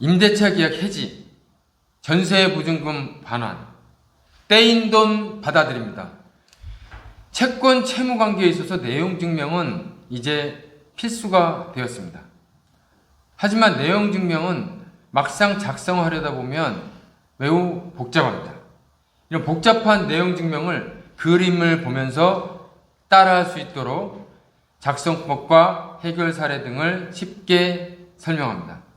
임대차 계약 해지, 전세 보증금 반환, 떼인 돈 받아들입니다. 채권 채무 관계에 있어서 내용 증명은 이제 필수가 되었습니다. 하지만 내용 증명은 막상 작성하려다 보면 매우 복잡합니다. 이런 복잡한 내용 증명을 그림을 보면서 따라할 수 있도록 작성법과 해결 사례 등을 쉽게 설명합니다.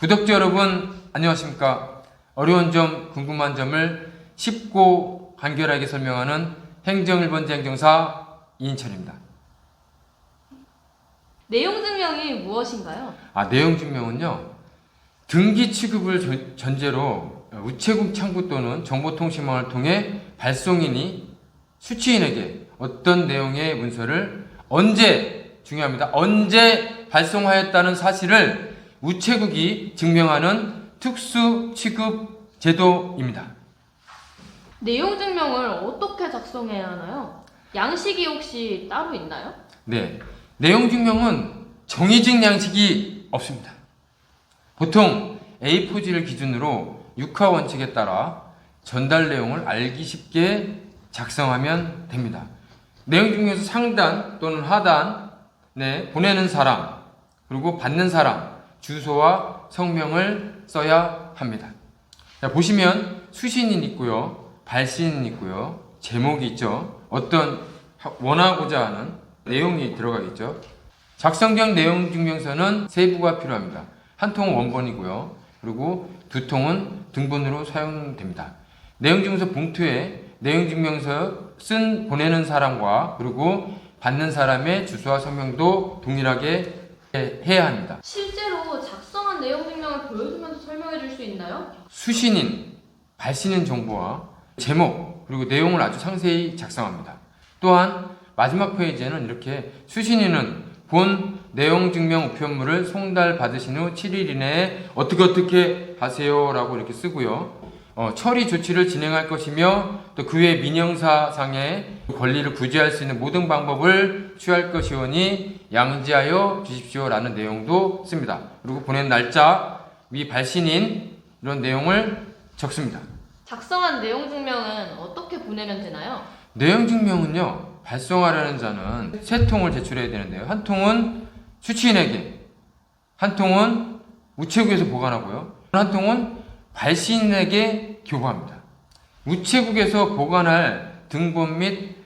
구독자 여러분, 안녕하십니까? 어려운 점, 궁금한 점을 쉽고 간결하게 설명하는 행정 1번지 행정사 이인철입니다. 내용 증명이 무엇인가요? 아, 내용 증명은요. 등기 취급을 전- 전제로 우체국 창구 또는 정보통신망을 통해 발송인이 수취인에게 어떤 내용의 문서를 언제 중요합니다. 언제 발송하였다는 사실을 우체국이 증명하는 특수 취급 제도입니다. 내용 증명을 어떻게 작성해야 하나요? 양식이 혹시 따로 있나요? 네. 내용 증명은 정의직 양식이 없습니다. 보통 A4지를 기준으로 육하 원칙에 따라 전달 내용을 알기 쉽게 작성하면 됩니다. 내용 증명에서 상단 또는 하단, 네, 보내는 사람, 그리고 받는 사람, 주소와 성명을 써야 합니다. 자, 보시면 수신인 있고요, 발신인 있고요, 제목이 있죠. 어떤 하- 원하고자 하는 내용이 들어가겠죠. 작성경 내용 증명서는 세 부가 필요합니다. 한 통은 원본이고요. 그리고 두 통은 등본으로 사용됩니다. 내용 증명서 봉투에 내용 증명서 쓴 보내는 사람과 그리고 받는 사람의 주소와 성명도 동일하게 해- 해야 합니다. 실제로 작성한 내용 증명을 보여주면서 설명해 줄 수 있나요? 수신인, 발신인 정보와 제목, 그리고 내용을 아주 상세히 작성합니다. 또한 마지막 페이지에는 이렇게 수신인은 본 내용 증명 우편물을 송달 받으신 후 7일 이내에 어떻게 어떻게 하세요라고 이렇게 쓰고요. 어, 처리 조치를 진행할 것이며 또그외 민형사상의 권리를 구제할 수 있는 모든 방법을 취할 것이오니 양지하여 주십시오라는 내용도 씁니다. 그리고 보낸 날짜, 위 발신인 이런 내용을 적습니다. 작성한 내용 증명은 어떻게 보내면 되나요? 내용 증명은요 발송하려는 자는 세 통을 제출해야 되는데요 한 통은 수취인에게 한 통은 우체국에서 보관하고요 한 통은 발신인에게 교부합니다. 우체국에서 보관할 등본 및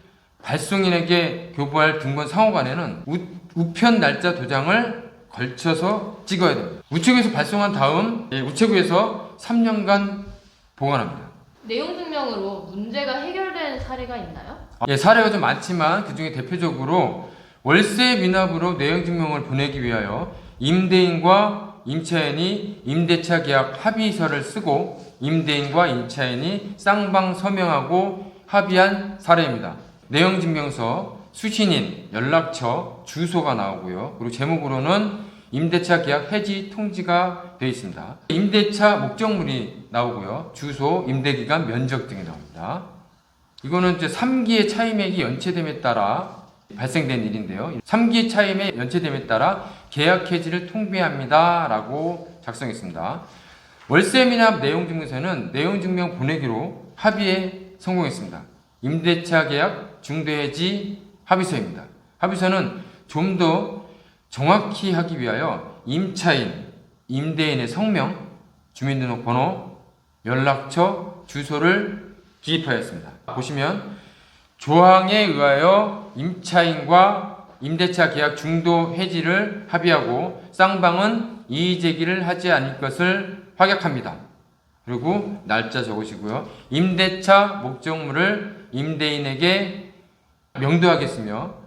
발송인에게 교부할 등본 상호간에는 우, 우편 날짜 도장을 걸쳐서 찍어야 됩니다. 우체국에서 발송한 다음 예, 우체국에서 3년간 보관합니다. 내용 증명으로 문제가 해결된 사례가 있나요? 예, 사례가 좀 많지만 그 중에 대표적으로 월세 미납으로 내용 증명을 보내기 위하여 임대인과 임차인이 임대차 계약 합의서를 쓰고 임대인과 임차인이 쌍방 서명하고 합의한 사례입니다. 내용 증명서, 수신인, 연락처, 주소가 나오고요. 그리고 제목으로는 임대차 계약 해지 통지가 되어 있습니다. 임대차 목적물이 나오고요. 주소, 임대기간, 면적 등이 나옵니다. 이거는 이제 3기의 차임액이 연체됨에 따라 발생된 일인데요. 3기 차임의 연체됨에 따라 계약 해지를 통비합니다. 라고 작성했습니다. 월세 미납 내용 증명서는 내용 증명 보내기로 합의에 성공했습니다. 임대차 계약 중도해지 합의서입니다. 합의서는 좀 더 정확히 하기 위하여 임차인, 임대인의 성명, 주민등록번호, 연락처, 주소를 기입하였습니다. 보시면 조항에 의하여 임차인과 임대차 계약 중도 해지를 합의하고 쌍방은 이의 제기를 하지 않을 것을 확약합니다. 그리고 날짜 적으시고요. 임대차 목적물을 임대인에게 명도하겠으며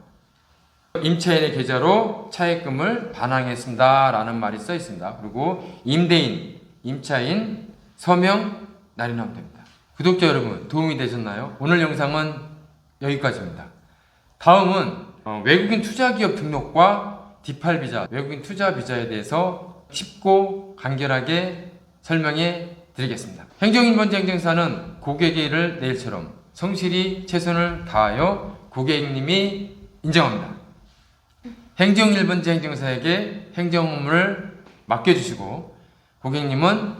임차인의 계좌로 차액금을 반환했습니다 라는 말이 써 있습니다. 그리고 임대인, 임차인 서명 날인하면 됩니다. 구독자 여러분 도움이 되셨나요? 오늘 영상은 여기까지입니다. 다음은 어, 외국인 투자 기업 등록과 D8 비자, 외국인 투자 비자에 대해서 쉽고 간결하게 설명해 드리겠습니다. 행정인번지 행정사는 고객의 일을 내일처럼 성실히 최선을 다하여 고객님이 인정합니다. 행정 1번지 행정사에게 행정 업무를 맡겨주시고 고객님은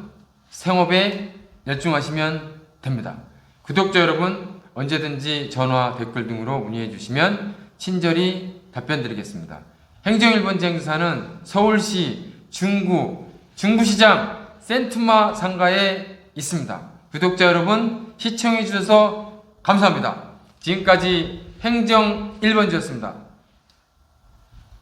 생업에 열중하시면 됩니다. 구독자 여러분 언제든지 전화 댓글 등으로 문의해 주시면 친절히 답변 드리겠습니다. 행정 1번지 행사는 서울시 중구 중부시장 센트마 상가에 있습니다. 구독자 여러분 시청해 주셔서 감사합니다. 지금까지 행정 1번지였습니다.